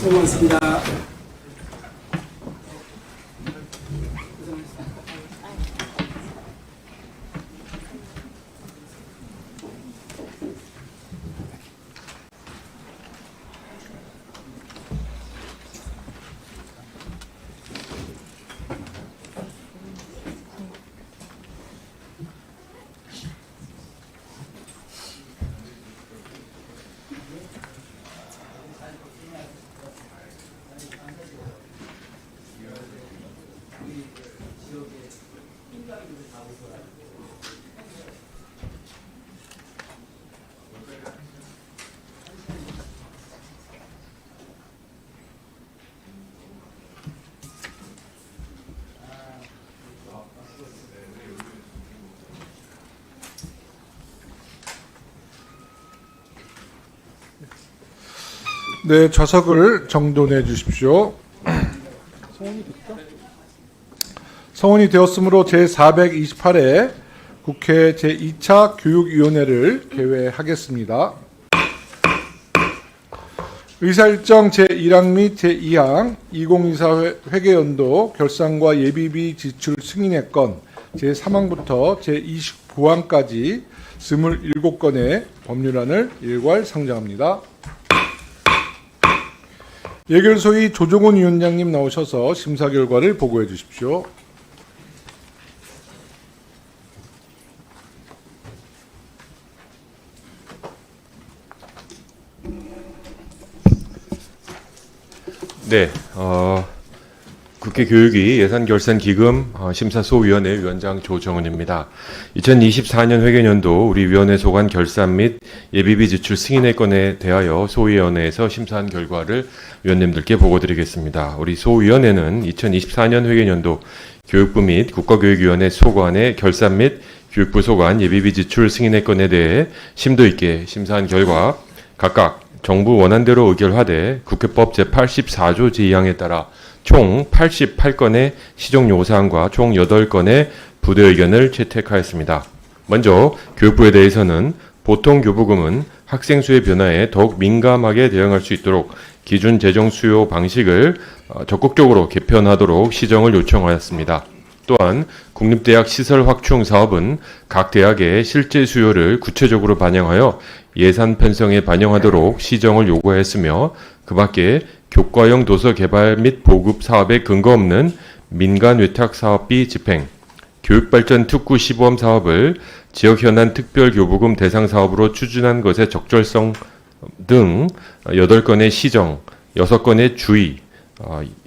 수고하셨습니다. 네, 좌석을 정돈해 주십시오. 성원이 되었으므로 제428회 국회 제2차 교육위원회를 개회하겠습니다. 의사일정 제1항 및 제2항 2024 회계연도 결산과 예비비 지출 승인의 건 제3항부터 제29항까지 27건의 법률안을 일괄 상정합니다. 예결소위 조종훈 위원장님 나오셔서 심사 결과를 보고해 주십시오. 네, 어, 국회 교육위 예산결산기금 어, 심사소위원회 위원장 조정은입니다. 2024년 회계년도 우리 위원회 소관 결산 및 예비비 지출 승인의 건에 대하여 소위원회에서 심사한 결과를 위원님들께 보고드리겠습니다. 우리 소위원회는 2024년 회계년도 교육부 및 국가교육위원회 소관의 결산 및 교육부 소관 예비비 지출 승인의 건에 대해 심도 있게 심사한 결과 각각 정부 원안대로 의결하되 국회법 제84조 제2항에 따라 총 88건의 시정요구사항과 총 8건의 부대 의견을 채택하였습니다. 먼저 교육부에 대해서는 보통 교부금은 학생 수의 변화에 더욱 민감하게 대응할 수 있도록 기준 재정 수요 방식을 어, 적극적으로 개편하도록 시정을 요청하였습니다. 또한 국립대학 시설 확충 사업은 각 대학의 실제 수요를 구체적으로 반영하여 예산 편성에 반영하도록 시정을 요구하였으며 그 밖에 교과형 도서 개발 및 보급 사업에 근거 없는 민간 위탁 사업비 집행, 교육발전 특구 시범 사업을 지역 현안 특별 교부금 대상 사업으로 추진한 것의 적절성 등 8건의 시정, 6건의 주의,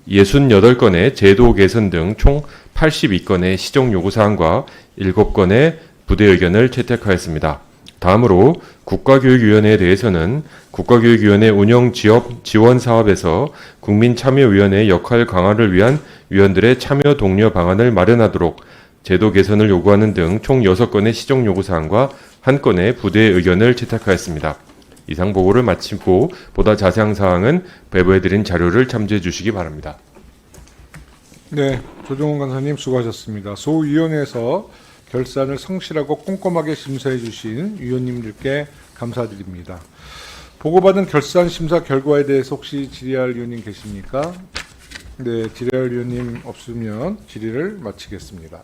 68건의 제도 개선 등 총 82건의 시정 요구 사항과 7건의 부대 의견을 채택하였습니다. 다음으로 국가교육위원회에 대해서는 국가교육위원회 운영 지역 지원 사업에서 국민 참여위원회의 역할 강화를 위한 위원들의 참여 독려 방안을 마련하도록 제도 개선을 요구하는 등 총 6건의 시정 요구 사항과 1건의 부대 의견을 채택하였습니다. 이상 보고를 마치고 보다 자세한 사항은 배부해드린 자료를 참조해 주시기 바랍니다. 네, 조종훈 간사님 수고하셨습니다. 소위원회에서 결산을 성실하고 꼼꼼하게 심사해 주신 위원님들께 감사드립니다. 보고받은 결산 심사 결과에 대해서 혹시 질의할 위원님 계십니까? 네, 질의할 위원님 없으면 질의를 마치겠습니다.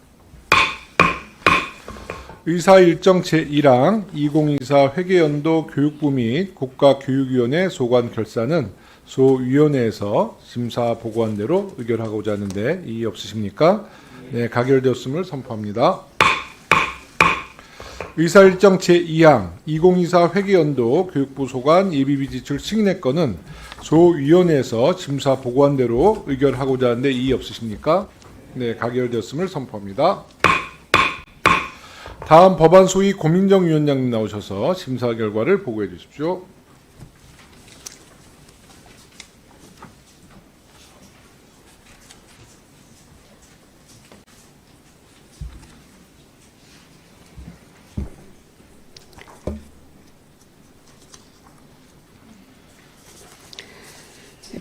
의사 일정 제1항 2024 회계연도 교육부 및 국가교육위원회 소관 결산은 소위원회에서 심사 보고한 대로 의결하고자 하는데 이의 없으십니까? 네, 가결되었음을 선포합니다. 의사 일정 제2항 2024 회계연도 교육부 소관 예비비 지출 승인의 건은 소위원회에서 심사 보고한 대로 의결하고자 하는데 이의 없으십니까? 네, 가결되었음을 선포합니다. 다음 법안 소위 고민정 위원장님 나오셔서 심사 결과를 보고해 주십시오.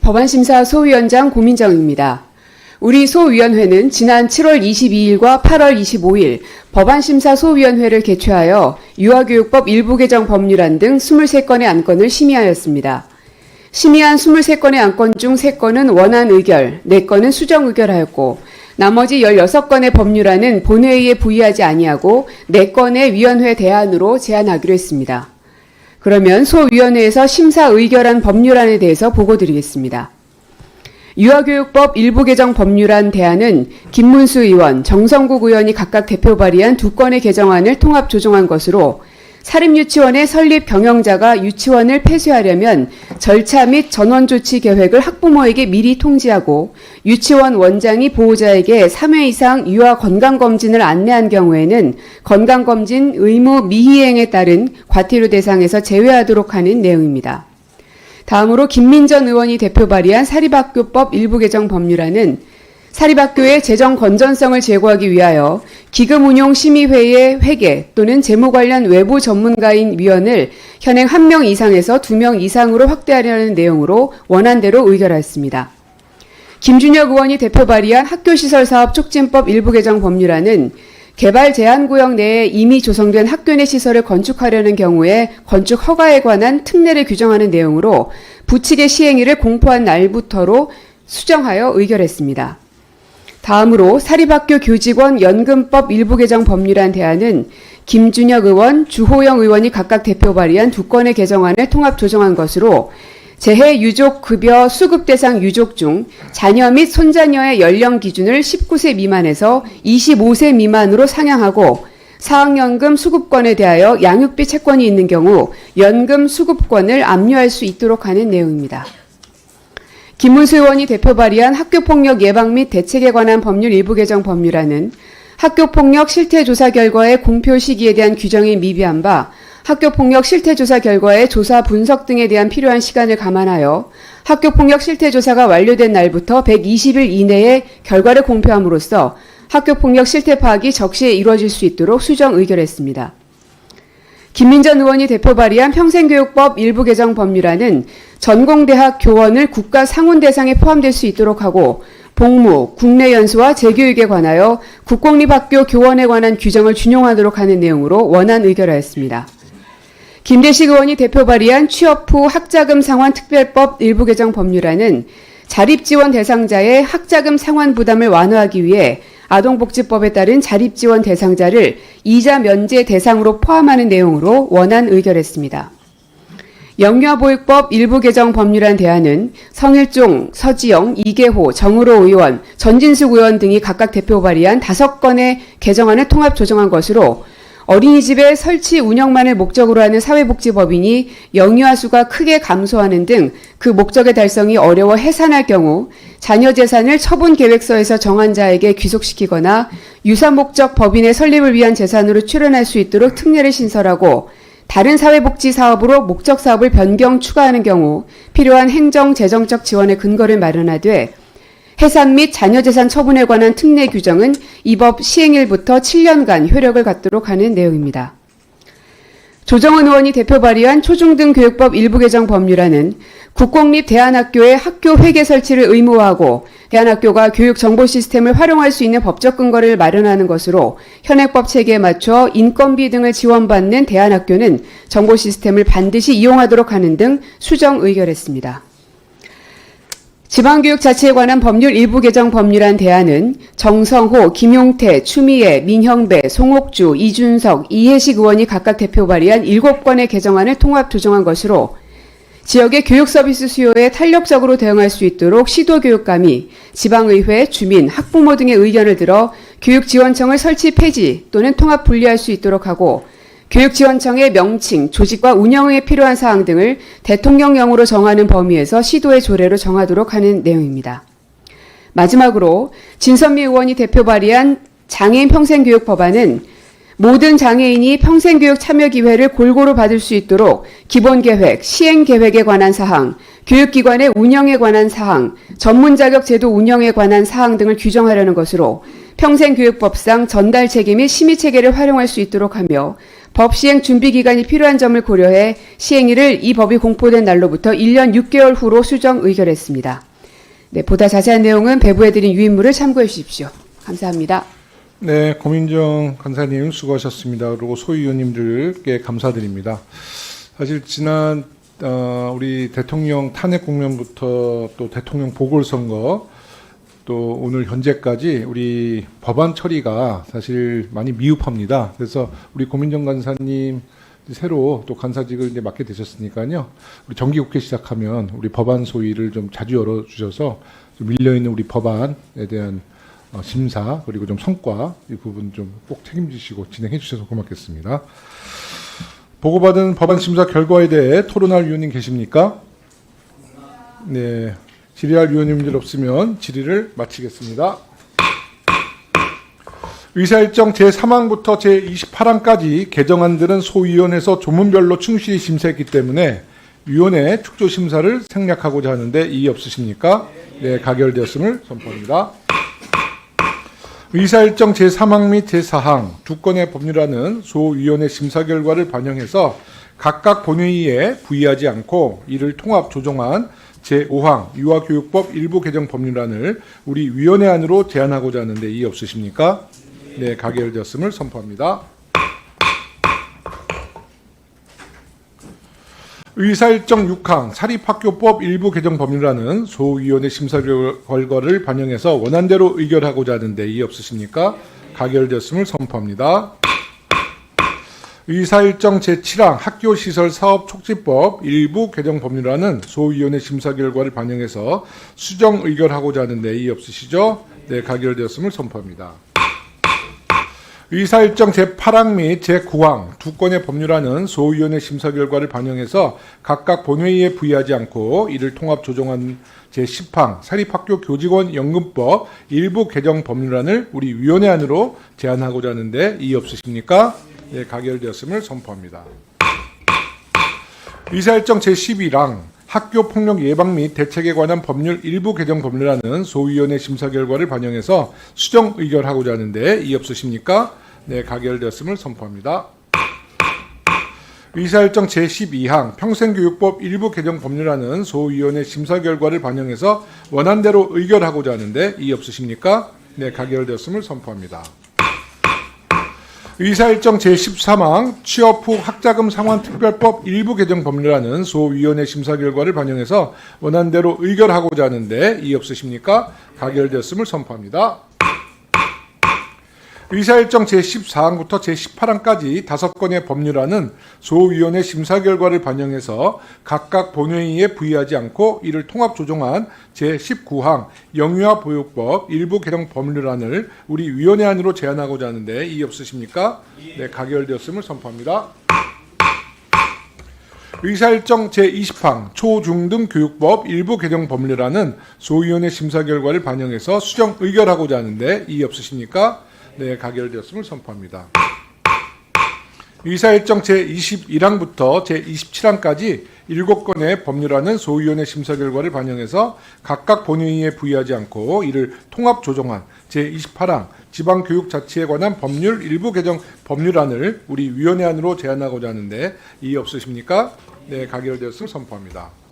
법안심사 소위원장 고민정입니다. 우리 소위원회는 지난 7월 22일과 8월 25일 법안심사 소위원회를 개최하여 유아교육법 일부 개정 법률안 등 23건의 안건을 심의하였습니다. 심의한 23건의 안건 중 3건은 원안 의결, 4건은 수정 의결하였고 나머지 16건의 법률안은 본회의에 부의하지 아니하고 4건의 위원회 대안으로 제안하기로 했습니다. 그러면 소위원회에서 심사 의결한 법률안에 대해서 보고 드리겠습니다. 유아교육법 일부 개정 법률안 대안은 김문수 의원, 정성국 의원이 각각 대표 발의한 두 건의 개정안을 통합 조정한 것으로 사립유치원의 설립 경영자가 유치원을 폐쇄하려면 절차 및 전원 조치 계획을 학부모에게 미리 통지하고 유치원 원장이 보호자에게 3회 이상 유아 건강검진을 안내한 경우에는 건강검진 의무 미희행에 따른 과태료 대상에서 제외하도록 하는 내용입니다. 다음으로 김민전 의원이 대표 발의한 사립학교법 일부 개정 법률안은 사립학교의 재정 건전성을 제고하기 위하여 기금운용심의회의 회계 또는 재무 관련 외부 전문가인 위원을 현행 1명 이상에서 2명 이상으로 확대하려는 내용으로 원안대로 의결하였습니다. 김준혁 의원이 대표 발의한 학교시설사업 촉진법 일부 개정 법률안은 개발 제한구역 내에 이미 조성된 학교 내 시설을 건축하려는 경우에 건축 허가에 관한 특례를 규정하는 내용으로 부칙의 시행일을 공포한 날부터로 수정하여 의결했습니다. 다음으로 사립학교 교직원 연금법 일부 개정 법률안 대안은 김준혁 의원, 주호영 의원이 각각 대표 발의한 두 건의 개정안을 통합 조정한 것으로 재해 유족 급여 수급 대상 유족 중 자녀 및 손자녀의 연령 기준을 19세 미만에서 25세 미만으로 상향하고 사학연금 수급권에 대하여 양육비 채권이 있는 경우 연금 수급권을 압류할 수 있도록 하는 내용입니다. 김문수 의원이 대표 발의한 학교폭력 예방 및 대책에 관한 법률 일부 개정 법률안은 학교폭력 실태조사 결과의 공표 시기에 대한 규정이 미비한 바 학교폭력 실태조사 결과의 조사 분석 등에 대한 필요한 시간을 감안하여 학교폭력 실태조사가 완료된 날부터 120일 이내에 결과를 공표함으로써 학교폭력 실태 파악이 적시에 이루어질 수 있도록 수정 의결했습니다. 김민전 의원이 대표 발의한 평생교육법 일부 개정 법률안은 전공대학 교원을 국가 상훈 대상에 포함될 수 있도록 하고 복무, 국내 연수와 재교육에 관하여 국공립학교 교원에 관한 규정을 준용하도록 하는 내용으로 원안 의결하였습니다. 김대식 의원이 대표 발의한 취업 후 학자금 상환 특별법 일부 개정 법률안은 자립지원 대상자의 학자금 상환 부담을 완화하기 위해 아동복지법에 따른 자립지원 대상자를 이자 면제 대상으로 포함하는 내용으로 원안 의결했습니다. 영유아보육법 일부 개정 법률안 대안은 성일종, 서지영, 이계호, 정의로 의원, 전진숙 의원 등이 각각 대표 발의한 다섯 건의 개정안을 통합 조정한 것으로 어린이집의 설치 운영만을 목적으로 하는 사회복지법인이 영유아 수가 크게 감소하는 등 그 목적의 달성이 어려워 해산할 경우 자녀 재산을 처분 계획서에서 정한 자에게 귀속시키거나 유사 목적 법인의 설립을 위한 재산으로 출연할 수 있도록 특례를 신설하고 다른 사회복지 사업으로 목적 사업을 변경 추가하는 경우 필요한 행정 재정적 지원의 근거를 마련하되 해산 및 자녀재산 처분에 관한 특례 규정은 이 법 시행일부터 7년간 효력을 갖도록 하는 내용입니다. 조정은 의원이 대표 발의한 초중등 교육법 일부 개정 법률안은 국공립 대안학교의 학교 회계 설치를 의무화하고 대안학교가 교육 정보 시스템을 활용할 수 있는 법적 근거를 마련하는 것으로 현행법 체계에 맞춰 인건비 등을 지원받는 대안학교는 정보 시스템을 반드시 이용하도록 하는 등 수정 의결했습니다. 지방교육 자치에 관한 법률 일부 개정 법률안 대안은 정성호, 김용태, 추미애, 민형배, 송옥주, 이준석, 이해식 의원이 각각 대표 발의한 7건의 개정안을 통합 조정한 것으로 지역의 교육 서비스 수요에 탄력적으로 대응할 수 있도록 시도교육감이 지방의회, 주민, 학부모 등의 의견을 들어 교육지원청을 설치 폐지 또는 통합 분리할 수 있도록 하고 교육지원청의 명칭, 조직과 운영에 필요한 사항 등을 대통령령으로 정하는 범위에서 시도의 조례로 정하도록 하는 내용입니다. 마지막으로 진선미 의원이 대표 발의한 장애인 평생교육 법안은 모든 장애인이 평생교육 참여 기회를 골고루 받을 수 있도록 기본 계획, 시행 계획에 관한 사항, 교육기관의 운영에 관한 사항, 전문자격 제도 운영에 관한 사항 등을 규정하려는 것으로 평생교육법상 전달 체계 및 심의 체계를 활용할 수 있도록 하며 법 시행 준비 기간이 필요한 점을 고려해 시행일을 이 법이 공포된 날로부터 1년 6개월 후로 수정 의결했습니다. 네, 보다 자세한 내용은 배부해드린 유인물을 참고해 주십시오. 감사합니다. 네, 고민정 간사님 수고하셨습니다. 그리고 소위원님들께 감사드립니다. 사실 지난 어, 우리 대통령 탄핵 국면부터 또 대통령 보궐선거 또 오늘 현재까지 우리 법안 처리가 사실 많이 미흡합니다. 그래서 우리 고민정 간사님 새로 또 간사직을 이제 맡게 되셨으니까요. 우리 정기국회 시작하면 우리 법안 소위를 좀 자주 열어주셔서 좀 밀려있는 우리 법안에 대한 어, 심사 그리고 좀 성과 이 부분 좀 꼭 책임지시고 진행해 주셔서 고맙겠습니다. 보고받은 법안 심사 결과에 대해 토론할 위원님 계십니까? 네, 질의할 위원님들 없으면 질의를 마치겠습니다. 의사일정 제3항부터 제28항까지 개정안들은 소위원회에서 조문별로 충실히 심사했기 때문에 위원회 축조 심사를 생략하고자 하는데 이의 없으십니까? 네, 가결되었음을 선포합니다. 의사일정 제3항 및 제4항 두 건의 법률안은 소위원회 심사 결과를 반영해서 각각 본회의에 부의하지 않고 이를 통합 조정한 제5항 유아교육법 일부 개정 법률안을 우리 위원회 안으로 제안하고자 하는데 이의 없으십니까? 네, 가결되었음을 선포합니다. 의사일정 6항 사립학교법 일부 개정 법률안은 소위원회 심사 결과를 반영해서 원안대로 의결하고자 하는데 이의 없으십니까? 가결되었음을 선포합니다. 의사일정 제7항 학교시설 사업 촉진법 일부 개정 법률안은 소위원회 심사 결과를 반영해서 수정 의결하고자 하는데 이의 없으시죠? 네, 가결되었음을 선포합니다. 의사일정 제8항 및 제9항 두 건의 법률안은 소위원회 심사 결과를 반영해서 각각 본회의에 부의하지 않고 이를 통합 조정한 제10항 사립학교 교직원 연금법 일부 개정 법률안을 우리 위원회 안으로 제안하고자 하는데 이의 없으십니까? 네, 가결되었음을 선포합니다. 의사일정 제11항 학교 폭력 예방 및 대책에 관한 법률 일부 개정 법률안은 소위원회 심사 결과를 반영해서 수정 의결하고자 하는데 이의 없으십니까? 네, 가결되었음을 선포합니다. 의사일정 제12항 평생교육법 일부 개정 법률안은 소위원회 심사 결과를 반영해서 원안대로 의결하고자 하는데 이의 없으십니까? 네, 가결되었음을 선포합니다. 의사일정 제13항 취업 후 학자금 상환 특별법 일부 개정 법률안은 소위원회 심사 결과를 반영해서 원안대로 의결하고자 하는데 이의 없으십니까? 가결되었음을 선포합니다. 의사일정 제14항부터 제18항까지 다섯 건의 법률안은 소위원회 심사 결과를 반영해서 각각 본회의에 부의하지 않고 이를 통합 조정한 제19항 영유아 보육법 일부 개정 법률안을 우리 위원회 안으로 제안하고자 하는데 이의 없으십니까? 네, 가결되었음을 선포합니다. 의사일정 제20항 초중등 교육법 일부 개정 법률안은 소위원회 심사 결과를 반영해서 수정 의결하고자 하는데 이의 없으십니까? 네, 가결되었음을 선포합니다. 의사일정 제21항부터 제27항까지 7건의 법률안은 소위원회 심사 결과를 반영해서 각각 본회의에 부의하지 않고 이를 통합 조정한 제28항 지방교육자치에 관한 법률 일부 개정 법률안을 우리 위원회 안으로 제안하고자 하는데 이의 없으십니까? 네, 가결되었음을 선포합니다.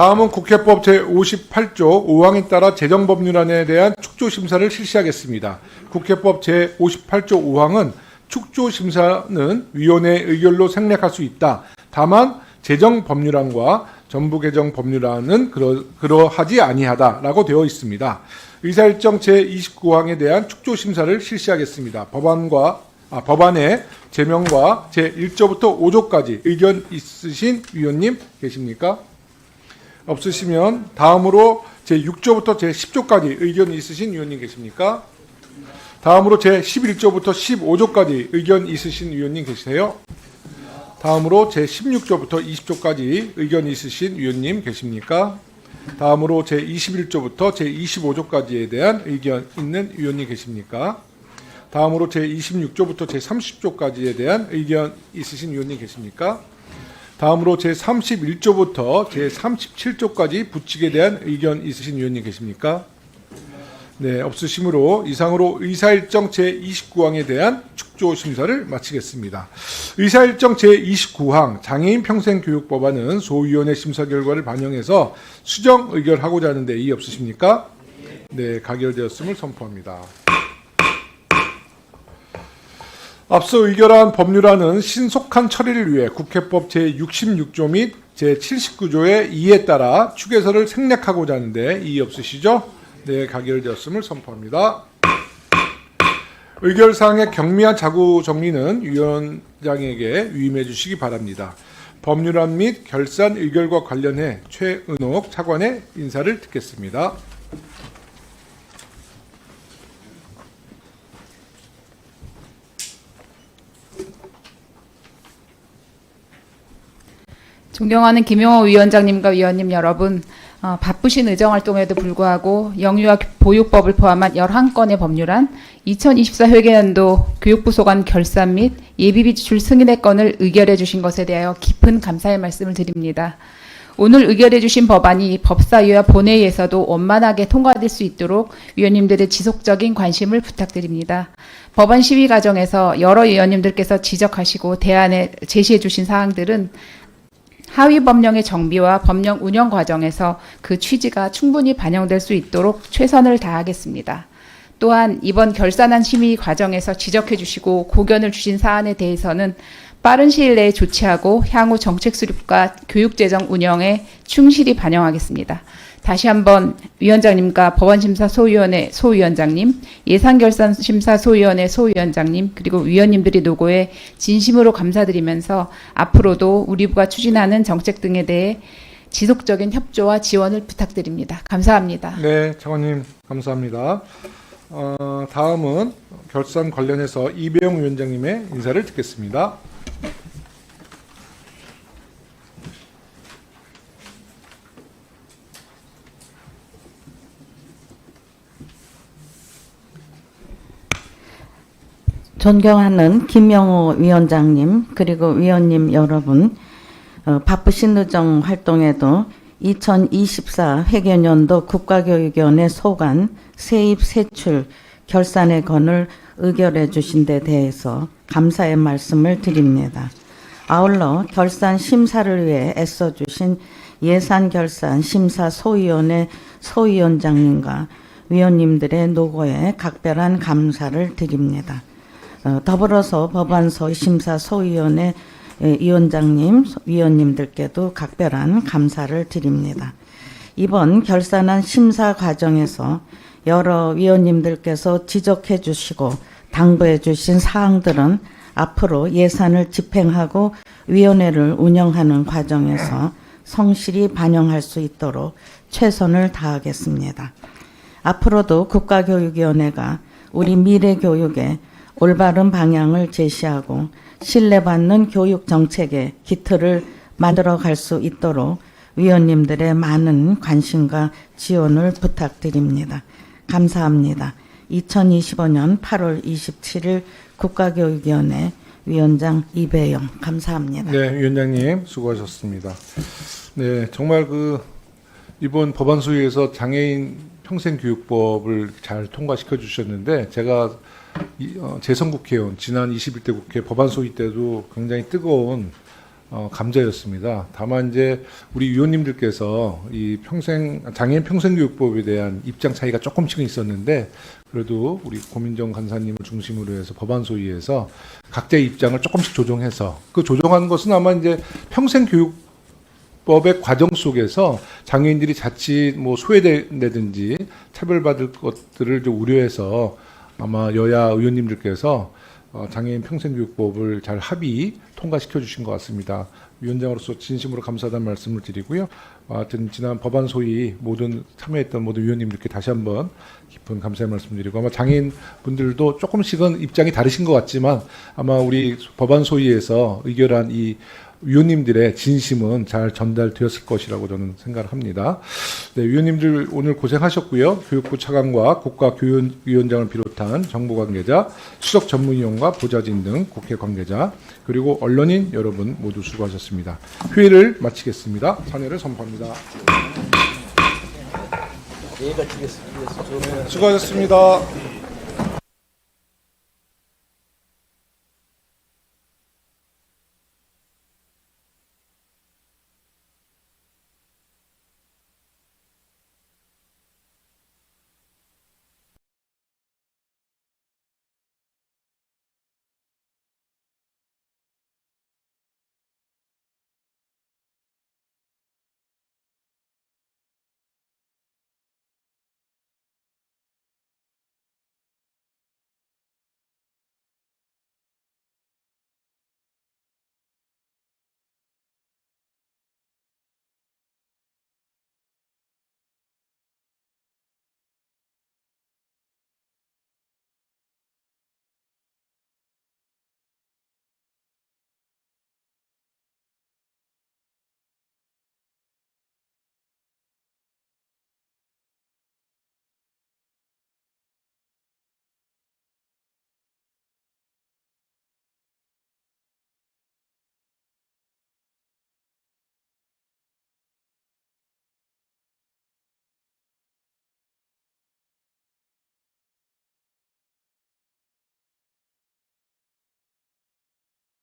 다음은 국회법 제58조 5항에 따라 재정법률안에 대한 축조심사를 실시하겠습니다. 국회법 제58조 5항은 축조심사는 위원회 의결로 생략할 수 있다. 다만 재정법률안과 전부개정법률안은 그러, 그러하지 아니하다라고 되어 있습니다. 의사일정 제29항에 대한 축조심사를 실시하겠습니다. 법안과 아, 법안의 제명과 제1조부터 5조까지 의견 있으신 위원님 계십니까? 없으시면 다음으로 제 6조부터 제 10조까지 의견 있으신 위원님 계십니까? 다음으로 제 11조부터 15조까지 의견 있으신 위원님 계세요? 다음으로 제 16조부터 20조까지 의견 있으신 위원님 계십니까? 다음으로 제 21조부터 제 25조까지에 대한 의견 있는 위원님 계십니까? 다음으로 제 26조부터 제 30조까지에 대한 의견 있으신 위원님 계십니까? 다음으로 제31조부터 제37조까지 부칙에 대한 의견 있으신 위원님 계십니까? 네, 없으시므로 이상으로 의사일정 제29항에 대한 축조 심사를 마치겠습니다. 의사일정 제29항 장애인 평생교육법안은 소위원회 심사 결과를 반영해서 수정 의결하고자 하는데 이의 없으십니까? 네, 가결되었음을 선포합니다. 앞서 의결한 법률안은 신속한 처리를 위해 국회법 제66조 및 제79조의 이에 따라 추계서를 생략하고자 하는데 이의 없으시죠? 네, 가결되었음을 선포합니다. 의결사항의 경미한 자구 정리는 위원장에게 위임해 주시기 바랍니다. 법률안 및 결산 의결과 관련해 최은옥 차관의 인사를 듣겠습니다. 존경하는 김용호 위원장님과 위원님 여러분, 어, 바쁘신 의정 활동에도 불구하고 영유아 보육법을 포함한 11건의 법률안, 2024 회계연도 교육부 소관 결산 및 예비비 지출 승인의 건을 의결해 주신 것에 대하여 깊은 감사의 말씀을 드립니다. 오늘 의결해 주신 법안이 법사위와 본회의에서도 원만하게 통과될 수 있도록 위원님들의 지속적인 관심을 부탁드립니다. 법안 시위 과정에서 여러 위원님들께서 지적하시고 대안에 제시해 주신 사항들은 하위 법령의 정비와 법령 운영 과정에서 그 취지가 충분히 반영될 수 있도록 최선을 다하겠습니다. 또한 이번 결산안 심의 과정에서 지적해 주시고 고견을 주신 사안에 대해서는 빠른 시일 내에 조치하고 향후 정책 수립과 교육 재정 운영에 충실히 반영하겠습니다. 다시 한번 위원장님과 법원심사 소위원회 소위원장님, 예산결산심사 소위원회 소위원장님, 그리고 위원님들이 노고에 진심으로 감사드리면서 앞으로도 우리 부가 추진하는 정책 등에 대해 지속적인 협조와 지원을 부탁드립니다. 감사합니다. 네, 차관님 감사합니다. 어, 다음은 결산 관련해서 이배용 위원장님의 인사를 듣겠습니다. 존경하는 김영호 위원장님 그리고 위원님 여러분 어, 바쁘신 의정 활동에도 2024 회계연도 국가교육위원회 소관 세입 세출 결산의 건을 의결해 주신 데 대해서 감사의 말씀을 드립니다. 아울러 결산 심사를 위해 애써 주신 예산결산 심사 소위원회 소위원장님과 위원님들의 노고에 각별한 감사를 드립니다. 어, 더불어서 법안소 심사 소위원회 에, 위원장님, 위원님들께도 각별한 감사를 드립니다. 이번 결산안 심사 과정에서 여러 위원님들께서 지적해 주시고 당부해 주신 사항들은 앞으로 예산을 집행하고 위원회를 운영하는 과정에서 성실히 반영할 수 있도록 최선을 다하겠습니다. 앞으로도 국가교육위원회가 우리 미래 교육에 올바른 방향을 제시하고 신뢰받는 교육 정책의 기틀을 만들어 갈 수 있도록 위원님들의 많은 관심과 지원을 부탁드립니다. 감사합니다. 2025년 8월 27일 국가교육위원회 위원장 이배영 감사합니다. 네, 위원장님 수고하셨습니다. 네, 정말 그 이번 법안 소위에서 장애인 평생교육법을 잘 통과시켜 주셨는데 제가 재선 국회의원 지난 21대 국회 법안 소위 때도 굉장히 뜨거운 어, 감자였습니다. 다만 이제 우리 위원님들께서 이 평생 장애인 평생교육법에 대한 입장 차이가 조금씩은 있었는데 그래도 우리 고민정 간사님을 중심으로 해서 법안 소위에서 각자의 입장을 조금씩 조정해서 그 조정한 것은 아마 이제 평생교육 법의 과정 속에서 장애인들이 자칫 뭐 소외된다든지 차별받을 것들을 좀 우려해서 아마 여야 의원님들께서 어, 장애인 평생교육법을 잘 합의 통과시켜 주신 것 같습니다. 위원장으로서 진심으로 감사하다는 말씀을 드리고요. 어, 하여튼 지난 법안 소위 모든 참여했던 모든 위원님들께 다시 한번 깊은 감사의 말씀드리고 아마 장애인 분들도 조금씩은 입장이 다르신 것 같지만 아마 우리 법안 소위에서 의결한 이 위원님들의 진심은 잘 전달되었을 것이라고 저는 생각을 합니다. 네, 위원님들 오늘 고생하셨고요. 교육부 차관과 국가교육위원장을 비롯한 정부 관계자, 수석 전문위원과 보좌진 등 국회 관계자, 그리고 언론인 여러분 모두 수고하셨습니다. 회의를 마치겠습니다. 찬회를 선포합니다. 네, 수고하셨습니다.